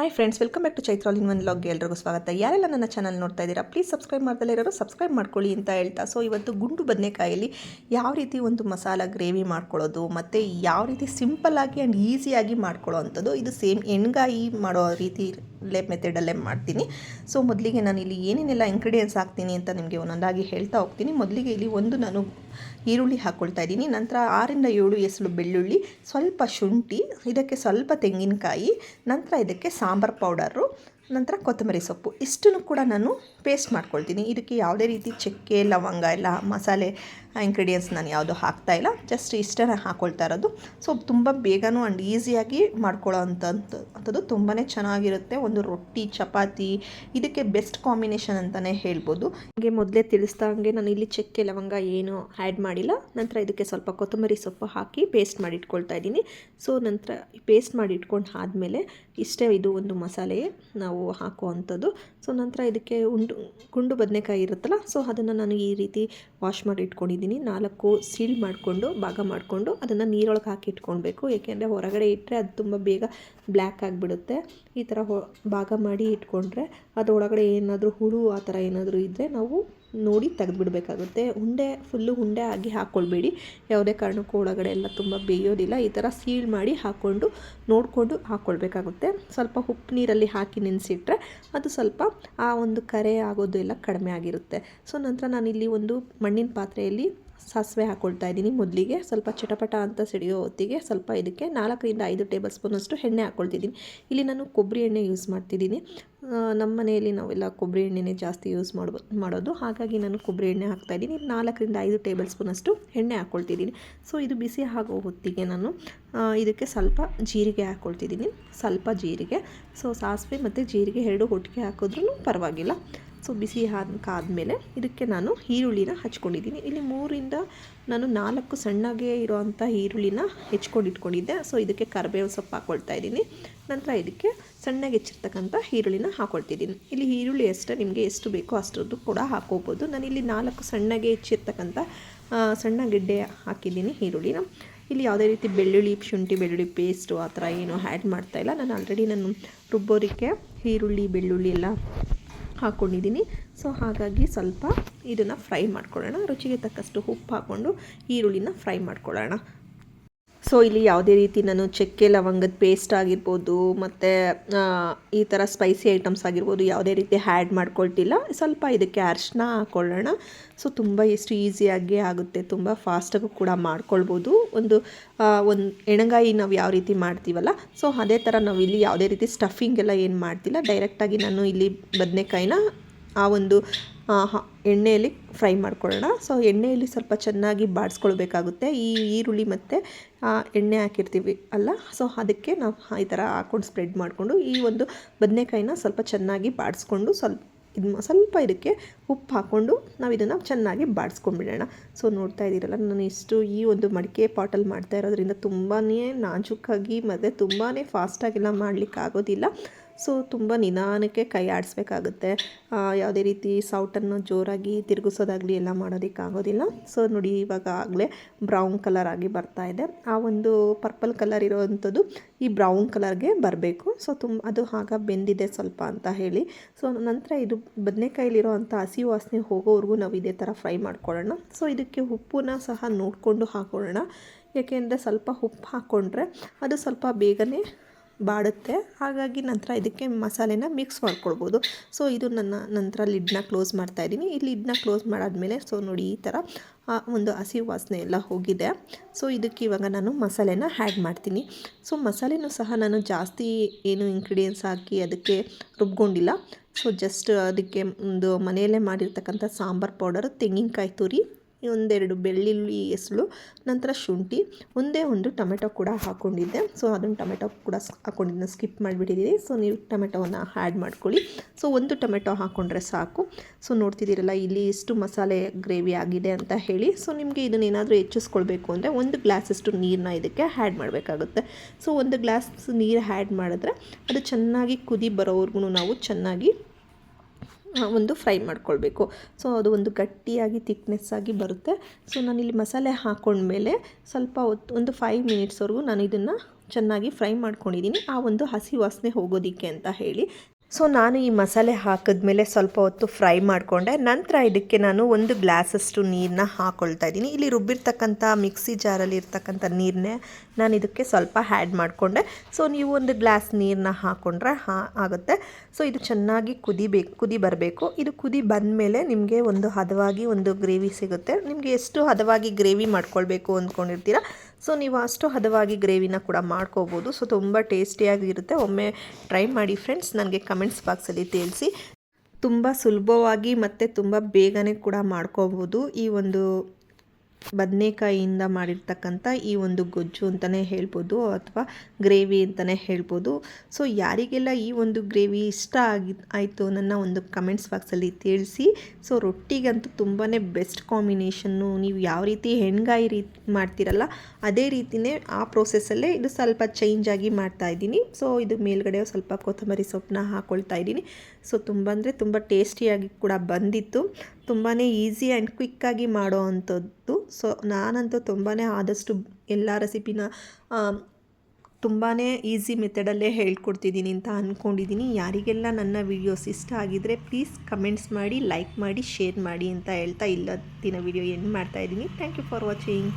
Hi friends welcome back to ಚೈತ್ರಾಲ್ in one ಲಾಗ್ಗೆ ಎಲ್ರಿಗೂ ಸ್ವಾಗತ. ಯಾರೆಲ್ಲ ನನ್ನ ಚಾನಲ್ ನೋಡ್ತಾ ಇದ್ದೀರಾ ಪ್ಲೀಸ್ ಸಬ್ಸ್ಕ್ರೈಬ್ ಮಾಡ್ದಲ್ಲೇ ಇರೋರು ಸಬ್ಸ್ಕ್ರೈಬ್ ಮಾಡ್ಕೊಳ್ಳಿ ಅಂತ ಹೇಳ್ತಾ. ಸೊ ಇವತ್ತು ಗುಂಡು ಬದನೆಕಾಯಲ್ಲಿ ಯಾವ ರೀತಿ ಒಂದು ಮಸಾಲ ಗ್ರೇವಿ ಮಾಡ್ಕೊಳ್ಳೋದು, ಮತ್ತು ಯಾವ ರೀತಿ ಸಿಂಪಲ್ಲಾಗಿ ಆ್ಯಂಡ್ ಈಸಿಯಾಗಿ ಮಾಡ್ಕೊಳ್ಳೋ ಅಂಥದ್ದು, ಇದು ಸೇಮ್ ಎಣ್ಗಾಯಿ ಮಾಡೋ ರೀತಿ ಲೇ ಮೆಥಡಲ್ಲೇ ಮಾಡ್ತೀನಿ. ಸೊ ಮೊದಲಿಗೆ ನಾನು ಇಲ್ಲಿ ಏನೇನೆಲ್ಲ ಇಂಗ್ರೀಡಿಯೆಂಟ್ಸ್ ಹಾಕ್ತೀನಿ ಅಂತ ನಿಮಗೆ ಒಂದೊಂದಾಗಿ ಹೇಳ್ತಾ ಹೋಗ್ತೀನಿ. ಮೊದಲಿಗೆ ಇಲ್ಲಿ ಒಂದು ನಾನು ಈರುಳ್ಳಿ ಹಾಕ್ಕೊಳ್ತಾ ಇದ್ದೀನಿ. ನಂತರ ಆರಿಂದ ಏಳು ಎಸಳು ಬೆಳ್ಳುಳ್ಳಿ, ಸ್ವಲ್ಪ ಶುಂಠಿ, ಇದಕ್ಕೆ ಸ್ವಲ್ಪ ತೆಂಗಿನಕಾಯಿ, ನಂತರ ಇದಕ್ಕೆ ಸಾಂಬಾರು ಪೌಡರು, ನಂತರ ಕೊತ್ತಂಬರಿ ಸೊಪ್ಪು. ಇಷ್ಟನ್ನು ಕೂಡ ನಾನು ಪೇಸ್ಟ್ ಮಾಡ್ಕೊಳ್ತೀನಿ. ಇದಕ್ಕೆ ಯಾವುದೇ ರೀತಿ ಚಕ್ಕೆ, ಲವಂಗ, ಎಲ್ಲ ಮಸಾಲೆ ಇಂಗ್ರೀಡಿಯೆಂಟ್ಸ್ ನಾನು ಯಾವುದು ಹಾಕ್ತಾ ಇಲ್ಲ. ಜಸ್ಟ್ ಇಷ್ಟೇ ಹಾಕ್ಕೊಳ್ತಾ ಇರೋದು. ಸೊ ತುಂಬ ಬೇಗನೂ ಆ್ಯಂಡ್ ಈಸಿಯಾಗಿ ಮಾಡ್ಕೊಳ್ಳೋ ಅಂಥದ್ದು ತುಂಬಾ ಚೆನ್ನಾಗಿರುತ್ತೆ. ಒಂದು ರೊಟ್ಟಿ, ಚಪಾತಿ, ಇದಕ್ಕೆ ಬೆಸ್ಟ್ ಕಾಂಬಿನೇಷನ್ ಅಂತಲೇ ಹೇಳ್ಬೋದು. ಹಾಗೆ ಮೊದಲೇ ತಿಳಿಸ್ದಂಗೆ ನಾನು ಇಲ್ಲಿ ಚಕ್ಕೆ ಲವಂಗ ಏನು ಆ್ಯಡ್ ಮಾಡಿಲ್ಲ. ನಂತರ ಇದಕ್ಕೆ ಸ್ವಲ್ಪ ಕೊತ್ತಂಬರಿ ಸೊಪ್ಪು ಹಾಕಿ ಪೇಸ್ಟ್ ಮಾಡಿ ಇಟ್ಕೊಳ್ತಾ ಇದ್ದೀನಿ. ಸೊ ನಂತರ ಪೇಸ್ಟ್ ಮಾಡಿ ಇಟ್ಕೊಂಡು ಆದಮೇಲೆ ಇಷ್ಟೇ ಇದು ಒಂದು ಮಸಾಲೆ ನಾವು ಹಾಕುವಂಥದ್ದು. ಸೊ ನಂತರ ಇದಕ್ಕೆ ಉಂಡು, ಗುಂಡು ಬದನೆಕಾಯಿ ಇರುತ್ತಲ್ಲ ಸೊ ಅದನ್ನು ನಾನು ಈ ರೀತಿ ವಾಶ್ ಮಾಡಿ ಇಟ್ಕೊಂಡಿದ್ದೀನಿ ನಾಲ್ಕು ಸೀಲ್ ಮಾಡಿಕೊಂಡು, ಭಾಗ ಮಾಡಿಕೊಂಡು ಅದನ್ನು ನೀರೊಳಗೆ ಹಾಕಿ ಇಟ್ಕೊಳ್ಬೇಕು. ಏಕೆಂದರೆ ಹೊರಗಡೆ ಇಟ್ಟರೆ ಅದು ತುಂಬ ಬೇಗ ಬ್ಲ್ಯಾಕ್ ಆಗಿಬಿಡುತ್ತೆ. ಈ ಥರ ಹೊ, ಭಾಗ ಮಾಡಿ ಇಟ್ಕೊಂಡ್ರೆ ಅದರೊಳಗಡೆ ಏನಾದರೂ ಹುಳು ಆ ಥರ ಏನಾದರೂ ಇದ್ದರೆ ನಾವು ನೋಡಿ ತೆಗೆದುಬಿಡ್ಬೇಕಾಗುತ್ತೆ. ಉಂಡೆ ಫುಲ್ಲು ಉಂಡೆ ಆಗಿ ಹಾಕ್ಕೊಳ್ಬೇಡಿ ಯಾವುದೇ ಕಾರಣಕ್ಕೂ ಒಳಗಡೆ ಎಲ್ಲ ತುಂಬ ಬೇಯೋದಿಲ್ಲ. ಈ ಥರ ಸೀಲ್ ಮಾಡಿ ಹಾಕ್ಕೊಂಡು ನೋಡಿಕೊಂಡು ಹಾಕ್ಕೊಳ್ಬೇಕಾಗುತ್ತೆ ಸ್ವಲ್ಪ ಉಪ್ಪು ನೀರಲ್ಲಿ ಹಾಕಿ ನೆನೆಸಿಟ್ರೆ ಅದು ಸ್ವಲ್ಪ ಆ ಒಂದು ಕರೆ ಆಗೋದು ಎಲ್ಲ ಕಡಿಮೆ ಆಗಿರುತ್ತೆ. ಸೊ, ನಂತರ ನಾನಿಲ್ಲಿ ಒಂದು ಮಣ್ಣಿನ ಪಾತ್ರೆಯಲ್ಲಿ ಸಾಸಿವೆ ಹಾಕ್ಕೊಳ್ತಾ ಇದ್ದೀನಿ ಮೊದಲಿಗೆ. ಸ್ವಲ್ಪ ಚಟಪಟ ಅಂತ ಸಿಡಿಯೋ ಹೊತ್ತಿಗೆ ಸ್ವಲ್ಪ ಇದಕ್ಕೆ ನಾಲ್ಕರಿಂದ ಐದು ಟೇಬಲ್ ಸ್ಪೂನಷ್ಟು ಎಣ್ಣೆ ಹಾಕ್ಕೊಳ್ತಿದ್ದೀನಿ ಇಲ್ಲಿ ನಾನು ಕೊಬ್ಬರಿ ಎಣ್ಣೆ ಯೂಸ್ ಮಾಡ್ತಿದ್ದೀನಿ. ನಮ್ಮ ಮನೆಯಲ್ಲಿ ನಾವೆಲ್ಲ ಕೊಬ್ಬರಿ ಎಣ್ಣೆನೇ ಜಾಸ್ತಿ ಯೂಸ್ ಮಾಡ್ಬೋ ಮಾಡೋದು. ಹಾಗಾಗಿ ನಾನು ಕೊಬ್ಬರಿ ಎಣ್ಣೆ ಹಾಕ್ತಾಯಿದ್ದೀನಿ ನಾಲ್ಕರಿಂದ ಐದು ಟೇಬಲ್ ಸ್ಪೂನಷ್ಟು ಎಣ್ಣೆ ಹಾಕ್ಕೊಳ್ತಿದ್ದೀನಿ ಸೊ, ಇದು ಬಿಸಿ ಆಗೋ ಹೊತ್ತಿಗೆ ನಾನು ಇದಕ್ಕೆ ಸ್ವಲ್ಪ ಜೀರಿಗೆ ಹಾಕ್ಕೊಳ್ತಿದ್ದೀನಿ ಸ್ವಲ್ಪ ಜೀರಿಗೆ. ಸೊ, ಸಾಸಿವೆ ಮತ್ತು ಜೀರಿಗೆ ಎರಡು ಒಟ್ಟಿಗೆ ಹಾಕಿದ್ರೂ ಪರವಾಗಿಲ್ಲ. ಸೊ ಬಿಸಿ ಆದಮೇಲೆ ಇದಕ್ಕೆ ನಾನು ಈರುಳ್ಳಿನ ಹಚ್ಕೊಂಡಿದ್ದೀನಿ. ಇಲ್ಲಿ ಮೂರಿಂದ ನಾನು ನಾಲ್ಕು ಸಣ್ಣಗೆ ಇರೋವಂಥ ಈರುಳ್ಳಿನ ಹೆಚ್ಕೊಂಡು ಇಟ್ಕೊಂಡಿದ್ದೆ. ಸೊ ಇದಕ್ಕೆ ಕರಿಬೇವು ಸೊಪ್ಪು ಹಾಕ್ಕೊಳ್ತಾ ಇದ್ದೀನಿ. ನಂತರ ಇದಕ್ಕೆ ಸಣ್ಣಗೆ ಹೆಚ್ಚಿರ್ತಕ್ಕಂಥ ಈರುಳ್ಳಿನ ಹಾಕ್ಕೊಳ್ತಿದ್ದೀನಿ ಇಲ್ಲಿ ಈರುಳ್ಳಿ ಅಷ್ಟೇ, ನಿಮಗೆ ಎಷ್ಟು ಬೇಕೋ ಅಷ್ಟರದ್ದು ಕೂಡ ಹಾಕೋಬೋದು. ಇಲ್ಲಿ ನಾಲ್ಕು ಸಣ್ಣಗೆ ಹೆಚ್ಚಿರ್ತಕ್ಕಂಥ ಸಣ್ಣ ಗಿಡ್ಡೆ ಹಾಕಿದ್ದೀನಿ ಈರುಳ್ಳಿನ. ಇಲ್ಲಿ ಯಾವುದೇ ರೀತಿ ಬೆಳ್ಳುಳ್ಳಿ, ಶುಂಠಿ, ಬೆಳ್ಳುಳ್ಳಿ ಪೇಸ್ಟು ಆ ಥರ ಏನು ಆ್ಯಡ್ ಮಾಡ್ತಾಯಿಲ್ಲ ನಾನು ಆಲ್ರೆಡಿ ನಾನು ರುಬ್ಬೋರಿಕೆ, ಈರುಳ್ಳಿ, ಬೆಳ್ಳುಳ್ಳಿ ಎಲ್ಲ ಹಾಕ್ಕೊಂಡಿದ್ದೀನಿ ಸೊ ಹಾಗಾಗಿ ಸ್ವಲ್ಪ ಇದನ್ನು ಫ್ರೈ ಮಾಡ್ಕೊಳ್ಳೋಣ. ರುಚಿಗೆ ತಕ್ಕಷ್ಟು ಉಪ್ಪು ಹಾಕ್ಕೊಂಡು ಈರುಳ್ಳಿನ ಫ್ರೈ ಮಾಡ್ಕೊಳ್ಳೋಣ. ಸೊ ಇಲ್ಲಿ ಯಾವುದೇ ರೀತಿ ನಾನು ಚಕ್ಕೆ, ಲವಂಗದ ಪೇಸ್ಟ್ ಆಗಿರ್ಬೋದು, ಮತ್ತು ಈ ಥರ ಸ್ಪೈಸಿ ಐಟಮ್ಸ್ ಆಗಿರ್ಬೋದು, ಯಾವುದೇ ರೀತಿ ಹ್ಯಾಡ್ ಮಾಡ್ಕೊಳ್ತಿಲ್ಲ. ಸ್ವಲ್ಪ ಇದಕ್ಕೆ ಅರ್ಶಿನ ಹಾಕ್ಕೊಳ್ಳೋಣ ಸೊ ತುಂಬ ಎಷ್ಟು ಈಸಿಯಾಗಿ ಆಗುತ್ತೆ, ತುಂಬ ಫಾಸ್ಟಾಗೂ ಕೂಡ ಮಾಡ್ಕೊಳ್ಬೋದು. ಒಂದು ಒಂದು ಎಣಗಾಯಿ ನಾವು ಯಾವ ರೀತಿ ಮಾಡ್ತೀವಲ್ಲ ಸೊ ಅದೇ ಥರ ನಾವು ಇಲ್ಲಿ ಯಾವುದೇ ರೀತಿ ಸ್ಟಫಿಂಗ್ ಎಲ್ಲ ಏನು ಮಾಡ್ತಿಲ್ಲ. ಡೈರೆಕ್ಟಾಗಿ ನಾನು ಇಲ್ಲಿ ಬದನೆಕಾಯಿನ ಆ ಒಂದು ಎಣ್ಣೆಯಲ್ಲಿ ಫ್ರೈ ಮಾಡ್ಕೊಳ್ಳೋಣ. ಸೊ, ಎಣ್ಣೆಯಲ್ಲಿ ಸ್ವಲ್ಪ ಚೆನ್ನಾಗಿ ಬಾಡಿಸ್ಕೊಳ್ಬೇಕಾಗುತ್ತೆ. ಈ ಈರುಳ್ಳಿ ಮತ್ತು ಎಣ್ಣೆ ಹಾಕಿರ್ತೀವಿ ಅಲ್ಲ? ಸೊ, ಅದಕ್ಕೆ ನಾವು ಈ ಥರ ಹಾಕ್ಕೊಂಡು ಸ್ಪ್ರೆಡ್ ಮಾಡಿಕೊಂಡು, ಈ ಒಂದು ಬದನೆಕಾಯಿನ ಸ್ವಲ್ಪ ಚೆನ್ನಾಗಿ ಬಾಡಿಸ್ಕೊಂಡು ಸ್ವಲ್ಪ ಇದು ಸ್ವಲ್ಪ ಇದಕ್ಕೆ ಉಪ್ಪು ಹಾಕ್ಕೊಂಡು ನಾವು ಇದನ್ನು ಚೆನ್ನಾಗಿ ಬಾಡಿಸ್ಕೊಂಡ್ಬಿಡೋಣ. ಸೊ, ನೋಡ್ತಾ ಇದ್ದೀರಲ್ಲ, ನಾನು ಇಷ್ಟು ಈ ಒಂದು ಮಡಿಕೆ ಪಾಟಲ್ಲಿ ಮಾಡ್ತಾ ಇರೋದ್ರಿಂದ ತುಂಬಾ ನಾಜೂಕಾಗಿ ಮತ್ತು ತುಂಬಾ ಫಾಸ್ಟಾಗೆಲ್ಲ ಮಾಡಲಿಕ್ಕೆ ಆಗೋದಿಲ್ಲ ಸೊ ತುಂಬ ನಿಧಾನಕ್ಕೆ ಕೈ ಆಡಿಸ್ಬೇಕಾಗುತ್ತೆ. ಯಾವುದೇ ರೀತಿ ಸೌಟನ್ನು ಜೋರಾಗಿ ತಿರುಗಿಸೋದಾಗಲಿ ಎಲ್ಲ ಮಾಡೋದಕ್ಕಾಗೋದಿಲ್ಲ. ಸೊ ನೋಡಿ, ಇವಾಗ ಆಗಲೇ ಬ್ರೌನ್ ಕಲರ್ ಆಗಿ ಬರ್ತಾ ಇದೆ. ಆ ಒಂದು ಪರ್ಪಲ್ ಕಲರ್ ಇರೋವಂಥದ್ದು ಈ ಬ್ರೌನ್ ಕಲರ್ಗೆ ಬರಬೇಕು. ಸೊ ತುಂಬ ಅದು ಆಗ ಬೆಂದಿದೆ ಸ್ವಲ್ಪ ಅಂತ ಹೇಳಿ. ಸೊ ನಂತರ ಇದು ಬದನೆಕಾಯಿಲಿರೋ ಅಂಥ ಹಸಿ ವಾಸನೆ ಹೋಗೋವರೆಗೂ ನಾವು ಇದೇ ಥರ ಫ್ರೈ ಮಾಡ್ಕೊಳ್ಳೋಣ. ಸೊ ಇದಕ್ಕೆ ಉಪ್ಪನ್ನ ಸಹ ನೋಡಿಕೊಂಡು ಹಾಕೊಳ್ಳೋಣ. ಏಕೆಂದರೆ ಸ್ವಲ್ಪ ಉಪ್ಪು ಹಾಕ್ಕೊಂಡ್ರೆ ಅದು ಸ್ವಲ್ಪ ಬೇಗನೆ ಬಾಡುತ್ತೆ. ಹಾಗಾಗಿ ನಂತರ ಇದಕ್ಕೆ ಮಸಾಲೆನ ಮಿಕ್ಸ್ ಮಾಡ್ಕೊಳ್ಬೋದು. ಸೊ ಇದು ನನ್ನ ನಂತರ ಲಿಡ್ನ ಕ್ಲೋಸ್ ಮಾಡ್ತಾ ಇದ್ದೀನಿ. ಈ ಲಿಡ್ನ ಕ್ಲೋಸ್ ಮಾಡಾದಮೇಲೆ ಸೊ ನೋಡಿ ಈ ಥರ ಒಂದು ಹಸಿ ವಾಸನೆ ಎಲ್ಲ ಹೋಗಿದೆ. ಸೊ ಇದಕ್ಕೆ ಇವಾಗ ನಾನು ಮಸಾಲೆನ ಆ್ಯಡ್ ಮಾಡ್ತೀನಿ. ಸೊ ಮಸಾಲೆನೂ ಸಹ ನಾನು ಜಾಸ್ತಿ ಏನು ಇಂಗ್ರೀಡಿಯೆಂಟ್ಸ್ ಹಾಕಿ ಅದಕ್ಕೆ ರುಬ್ಕೊಂಡಿಲ್ಲ. ಸೊ ಜಸ್ಟ್ ಅದಕ್ಕೆ ಒಂದು ಮನೆಯಲ್ಲೇ ಮಾಡಿರ್ತಕ್ಕಂಥ ಸಾಂಬಾರು ಪೌಡರ್, ತೆಂಗಿನಕಾಯಿ ತುರಿ ಒಂದೆರಡು ಬೆಳ್ಳುಳ್ಳಿ ಎಸಳು ನಂತರ ಶುಂಠಿ, ಒಂದೇ ಒಂದು ಟೊಮೆಟೊ ಕೂಡ ಹಾಕ್ಕೊಂಡಿದ್ದೆ ಸೊ ಅದನ್ನು ಟೊಮೆಟೊ ಕೂಡ ಹಾಕ್ಕೊಂಡಿದ್ದನ್ನ ಸ್ಕಿಪ್ ಮಾಡಿಬಿಟ್ಟಿದ್ದೀನಿ ಸೊ ನೀವು ಟೊಮೆಟೊವನ್ನು ಆ್ಯಡ್ ಮಾಡ್ಕೊಳ್ಳಿ. ಸೊ ಒಂದು ಟೊಮೆಟೊ ಹಾಕ್ಕೊಂಡ್ರೆ ಸಾಕು. ಸೊ ನೋಡ್ತಿದ್ದೀರಲ್ಲ, ಇಲ್ಲಿ ಇಷ್ಟು ಮಸಾಲೆ ಗ್ರೇವಿ ಆಗಿದೆ ಅಂತ ಹೇಳಿ. ಸೊ ನಿಮಗೆ ಇದನ್ನೇನಾದರೂ ಹೆಚ್ಚಿಸ್ಕೊಳ್ಬೇಕು ಅಂದರೆ ಒಂದು ಗ್ಲಾಸಷ್ಟು ನೀರನ್ನ ಇದಕ್ಕೆ ಆ್ಯಡ್ ಮಾಡಬೇಕಾಗುತ್ತೆ. ಸೊ ಒಂದು ಗ್ಲಾಸ್ ನೀರು ಆ್ಯಡ್ ಮಾಡಿದ್ರೆ ಅದು ಚೆನ್ನಾಗಿ ಕುದಿ ಬರೋವರೆಗೂ ನಾವು ಚೆನ್ನಾಗಿ ಒಂದು ಫ್ರೈ ಮಾಡ್ಕೊಳ್ಬೇಕು. ಸೊ, ಅದು ಒಂದು ಗಟ್ಟಿಯಾಗಿ, ಥಿಕ್ನೆಸ್ಸಾಗಿ ಆಗಿ ಬರುತ್ತೆ. ಸೊ, ನಾನಿಲ್ಲಿ ಮಸಾಲೆ ಹಾಕ್ಕೊಂಡ್ಮೇಲೆ ಸ್ವಲ್ಪ ಹೊತ್ತು, ಒಂದು ಫೈವ್ ಮಿನಿಟ್ಸ್ವರೆಗೂ ನಾನು ಇದನ್ನು ಚೆನ್ನಾಗಿ ಫ್ರೈ ಮಾಡ್ಕೊಂಡಿದ್ದೀನಿ ಆ ಒಂದು ಹಸಿ ವಾಸನೆ ಹೋಗೋದಕ್ಕೆ ಅಂತ ಹೇಳಿ. ಸೊ ನಾನು ಈ ಮಸಾಲೆ ಹಾಕಿದ್ಮೇಲೆ ಸ್ವಲ್ಪ ಹೊತ್ತು ಫ್ರೈ ಮಾಡಿಕೊಂಡೆ. ನಂತರ ಇದಕ್ಕೆ ನಾನು ಒಂದು ಗ್ಲಾಸಷ್ಟು ನೀರನ್ನ ಹಾಕ್ಕೊಳ್ತಾ ಇದ್ದೀನಿ. ಇಲ್ಲಿ ರುಬ್ಬಿರ್ತಕ್ಕಂಥ ಮಿಕ್ಸಿ ಜಾರಲ್ಲಿ ಇರ್ತಕ್ಕಂಥ ನೀರನ್ನೇ ನಾನು ಇದಕ್ಕೆ ಸ್ವಲ್ಪ ಹ್ಯಾಡ್ ಮಾಡಿಕೊಂಡೆ. ಸೊ ನೀವು ಒಂದು ಗ್ಲಾಸ್ ನೀರನ್ನ ಹಾಕ್ಕೊಂಡ್ರೆ ಹಾ, ಆಗುತ್ತೆ. ಸೊ ಇದು ಚೆನ್ನಾಗಿ ಕುದಿಬೇಕು, ಕುದಿ ಬರಬೇಕು. ಇದು ಕುದಿ ಬಂದಮೇಲೆ ನಿಮಗೆ ಒಂದು ಹದವಾಗಿ ಒಂದು ಗ್ರೇವಿ ಸಿಗುತ್ತೆ. ನಿಮಗೆ ಎಷ್ಟು ಹದವಾಗಿ ಗ್ರೇವಿ ಮಾಡ್ಕೊಳ್ಬೇಕು ಅಂದ್ಕೊಂಡಿರ್ತೀರ ಸೊ ನೀವು ಅಷ್ಟು ಹದವಾಗಿ ಗ್ರೇವಿನ ಕೂಡ ಮಾಡ್ಕೋಬೋದು. ಸೊ ತುಂಬ ಟೇಸ್ಟಿಯಾಗಿರುತ್ತೆ. ಒಮ್ಮೆ ಟ್ರೈ ಮಾಡಿ ಫ್ರೆಂಡ್ಸ್, ನನಗೆ ಕಮೆಂಟ್ಸ್ ಬಾಕ್ಸಲ್ಲಿ ತಿಳಿಸಿ. ತುಂಬ ಸುಲಭವಾಗಿ ಮತ್ತು ತುಂಬ ಬೇಗನೆ ಕೂಡ ಮಾಡ್ಕೋಬೋದು ಈ ಒಂದು ಬದನೆಕಾಯಿಯಿಂದ ಮಾಡಿರ್ತಕ್ಕಂಥ ಈ ಒಂದು ಗೊಜ್ಜು ಅಂತಲೇ ಹೇಳ್ಬೋದು ಅಥವಾ ಗ್ರೇವಿ ಅಂತಲೇ ಹೇಳ್ಬೋದು. ಸೊ ಯಾರಿಗೆಲ್ಲ ಈ ಒಂದು ಗ್ರೇವಿ ಇಷ್ಟ ಆಗಿ, ಆಯಿತು ನನ್ನ ಒಂದು ಕಮೆಂಟ್ಸ್ ಬಾಕ್ಸಲ್ಲಿ ತಿಳಿಸಿ. ಸೊ ರೊಟ್ಟಿಗಂತೂ ತುಂಬಾ ಬೆಸ್ಟ್ ಕಾಂಬಿನೇಷನ್ನು ನೀವು ಯಾವ ರೀತಿ ಹೆಣ್ಗಾಯಿ ರೀತಿ ಮಾಡ್ತೀರಲ್ಲ, ಅದೇ ರೀತಿಯೇ ಆ ಪ್ರೋಸೆಸ್ಸಲ್ಲೇ ಇದು ಸ್ವಲ್ಪ ಚೇಂಜ್ ಆಗಿ ಮಾಡ್ತಾ ಇದ್ದೀನಿ. ಸೊ ಇದು ಮೇಲ್ಗಡೆ ಸ್ವಲ್ಪ ಕೊತ್ತಂಬರಿ ಸೊಪ್ಪನ್ನ ಹಾಕ್ಕೊಳ್ತಾ ಇದ್ದೀನಿ. ಸೊ ತುಂಬ ಅಂದರೆ ತುಂಬ ಟೇಸ್ಟಿಯಾಗಿ ಕೂಡ ಬಂದಿತ್ತು. ತುಂಬಾ ಈಸಿ ಆ್ಯಂಡ್ ಕ್ವಿಕ್ಕಾಗಿ ಮಾಡೋ ಅಂಥದ್ದು. ಸೊ ನಾನಂತೂ ತುಂಬಾ ಆದಷ್ಟು ಎಲ್ಲ ರೆಸಿಪಿನ ತುಂಬಾ ಈಸಿ ಮೆಥಡಲ್ಲೇ ಹೇಳ್ಕೊಡ್ತಿದ್ದೀನಿ ಅಂತ ಅಂದ್ಕೊಂಡಿದ್ದೀನಿ ಯಾರಿಗೆಲ್ಲ ನನ್ನ ವಿಡಿಯೋಸ್ ಇಷ್ಟ ಆಗಿದ್ದರೆ ಪ್ಲೀಸ್ ಕಮೆಂಟ್ಸ್ ಮಾಡಿ ಲೈಕ್ ಮಾಡಿ ಶೇರ್ ಮಾಡಿ ಅಂತ ಹೇಳ್ತಾ ಇವತ್ತಿನ ವಿಡಿಯೋ ಎಂಡ್ ಮಾಡ್ತಾಯಿದ್ದೀನಿ ಥ್ಯಾಂಕ್ ಯು ಫಾರ್ ವಾಚಿಂಗ್